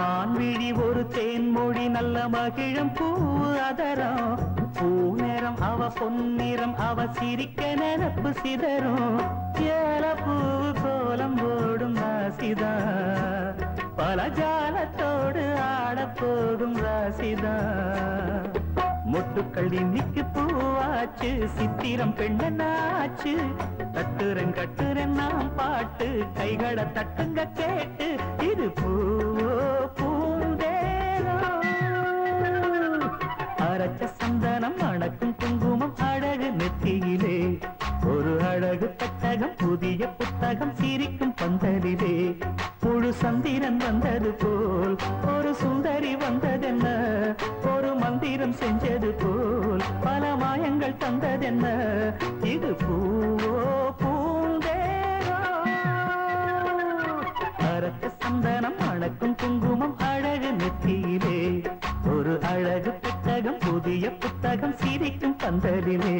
மான்விழி ஒரு தேன்மொழி நல்ல மகிழும் பூ அதரம். பூ நிறம் அவ பொன்னிறம் அவ சிரிக்க நினப்பு சிதறும். ஏல பூ கோலம் போடும் ராசிதா பல ஜாலத்தோடு ஆடப்போகும் ராசிதா மொட்டுக்கள் இன்னைக்கு பூவாச்சு சித்திரம் பெண்ணாச்சு தட்டுறன் கட்டுறன் நாம் பாட்டு கைகளை தட்டுங்க கேட்டு. இது பூவோ பூந்தேரோ அரைச்ச சந்தனம் அணக்கும் குங்குமம் அழகு நெத்தியிலே ஒரு அழகு பெட்டகம் புதிய புத்தகம் சிரிக்கும் பந்தலிலே. முழு சந்திரன் வந்தது போல் மந்திரம் செஞ்சது போல் பல மாயங்கள் தந்ததென்ன? இது பூவோ பூந்தேரோ அரைச்ச சந்தனம் அணக்கும் குங்குமம் அழகு நெத்தியிலே ஒரு அழகு புத்தகம் புதிய புத்தகம் சிரிக்கும் பந்தலிலே.